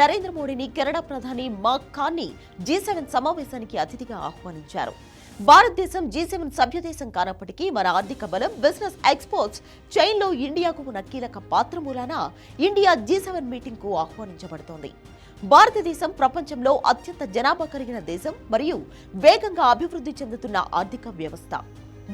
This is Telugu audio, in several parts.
నరేంద్ర మోడీని కెనడా ప్రధాని మార్క్ కార్నీ జీ సెవెన్ సమావేశానికి అతిథిగా ఆహ్వానించారు. భారతదేశం జీ సెవెన్ సభ్యదేశం కానప్పటికీ మన ఆర్థిక బలం బిజినెస్ ఎక్స్పోర్ట్స్ చైన్లో ఇండియాకు ఉన్న కీలక పాత్ర మూలాన ఇండియా జీ సెవెన్ మీటింగ్కు ఆహ్వానించబడుతోంది. భారతదేశం ప్రపంచంలో అత్యంత జనాభా కలిగిన దేశం మరియు వేగంగా అభివృద్ధి చెందుతున్న ఆర్థిక వ్యవస్థ.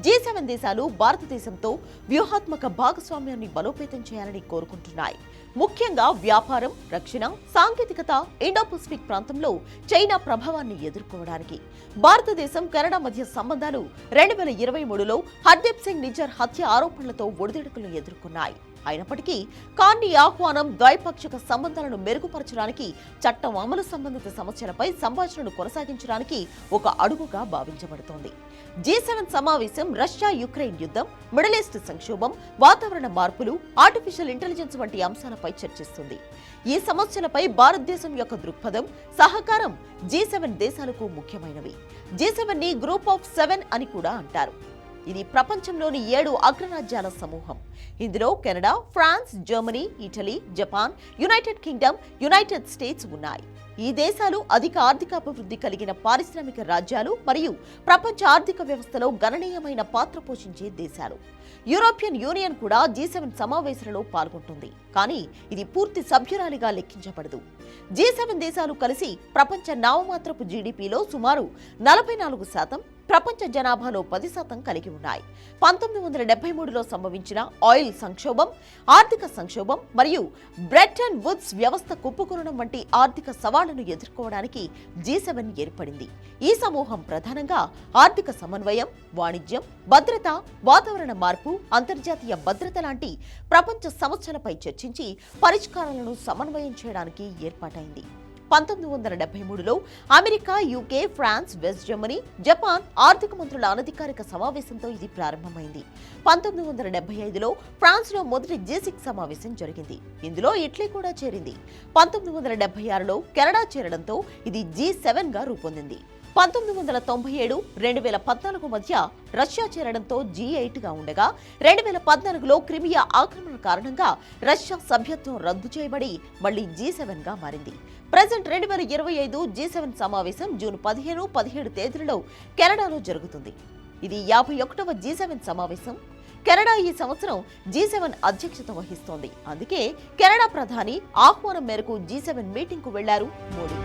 జీ సెవెన్ దేశాలు భారతదేశంతో వ్యూహాత్మక భాగస్వామ్యాన్ని బలోపేతం చేయాలని కోరుకుంటున్నాయి. ముఖ్యంగా వ్యాపారం రక్షణ సాంకేతికత ఇండో పసిఫిక్ ప్రాంతంలో చైనా ప్రభావాన్ని ఎదుర్కోవడానికి. భారతదేశం కెనడా మధ్య సంబంధాలు రెండు వేల ఇరవై మూడులో హర్దీప్ సింగ్ నిజర్ హత్య ఆరోపణలతో ఒడిదుడుకులు ఎదుర్కొన్నాయి. అయినప్పటికీ కాన్ని ఆహ్వానం ద్వైపాక్షిక సంబంధాలను మెరుగుపరచడానికి చట్టం అమలు సంబంధిత సమస్యలపై సంభాషణను కొనసాగించడానికి ఒక అడుగుగా భావించబడుతోంది. జీ సెవెన్ సమావేశం రష్యా యుక్రెయిన్ యుద్ధం మిడిల్ ఈస్ట్ సంక్షోభం వాతావరణ మార్పులు ఆర్టిఫిషియల్ ఇంటెలిజెన్స్ వంటి అంశాలపై చర్చిస్తుంది. ఈ సమస్యలపై భారతదేశం యొక్క దృక్పథం సహకారం జీ సెవెన్ దేశాలకు ముఖ్యమైనవి. జీ సెవెన్ని గ్రూప్ ఆఫ్ సెవెన్ అని కూడా అంటారు. ఇది ప్రపంచంలోని ఏడు అగ్రరాజ్యాల సమూహం. ఇందులో Canada France Germany Italy Japan United Kingdom United States ఉన్నాయి. ఈ దేశాలు అధిక ఆర్థికాభివృద్ధి కలిగిన పారిశ్రామిక రాజ్యాలు మరియు ప్రపంచ ఆర్థిక వ్యవస్థలో గణనీయమైన పాత్ర పోషించే దేశాలు. యూరోపియన్ యూనియన్ కూడా జీ సెవెన్ సమావేశాలలో పాల్గొంటుంది. కానీ ఇది పూర్తి సభ్యురాలిగా లెక్కించబడదు. జీ సెవెన్ దేశాలు కలిసి ప్రపంచ నామమాత్రపు జీడిపిలో సుమారు నలభై నాలుగు శాతం ప్రపంచ జనాభాలో పది శాతం కలిగి ఉన్నాయి. పంతొమ్మిది వందల డెబ్బై మూడులో సంభవించిన ఆయిల్ సంక్షోభం ఆర్థిక సంక్షోభం మరియు బ్రెటన్ వుడ్స్ వ్యవస్థ కుప్పకూలడం వంటి ఆర్థిక సవాళ్ళను ఎదుర్కోవడానికి జీ సెవెన్ ఏర్పడింది. ఈ సమూహం ప్రధానంగా ఆర్థిక సమన్వయం వాణిజ్యం భద్రత వాతావరణ మార్పు అంతర్జాతీయ భద్రత లాంటి ప్రపంచ సమస్యలపై చర్చించి పరిష్కారాలను సమన్వయం చేయడానికి ఏర్పాటైంది. పంతొమ్మిది వందల డెబ్బై మూడులో America UK France West Germany Japan ఆర్థిక మంత్రుల అనధికారిక సమావేశంతో ఇది ప్రారంభమైంది. పంతొమ్మిది వందల డెబ్బై ఐదులో ఫ్రాన్స్లో మొదటి జేసిక్ సిక్స్ సమావేశం జరిగింది. ఇందులో ఇటలీ కూడా చేరింది. పంతొమ్మిది వందల డెబ్బై ఆరులో కెనడా చేరడంతో ఇది జీ సెవెన్గా రూపొందింది. పంతొమ్మిది వందల తొంభై ఏడు రెండు వేల పద్నాలుగు మధ్య రష్యా చేరడంతో జీ ఎయిట్గా ఉండగా రెండు వేల పద్నాలుగులో క్రిమియా ఆక్రమణ కారణంగా రష్యా సభ్యత్వం రద్దు చేయబడి మళ్ళీ జీ సెవెన్గా మారింది. ప్రజెంట్ రెండు వేల ఇరవై ఐదు జీ సెవెన్ సమావేశం జూన్ పదిహేను పదిహేడు తేదీలలో కెనడాలో జరుగుతుంది. ఇది యాభై ఒకటవ జీ సెవెన్ సమావేశం. కెనడా ఈ సంవత్సరం జీ సెవెన్ అధ్యక్షత వహిస్తోంది. అందుకే కెనడా ప్రధాని ఆహ్వానం మేరకు జీ సెవెన్ మీటింగ్కు వెళ్ళారు మోడీ.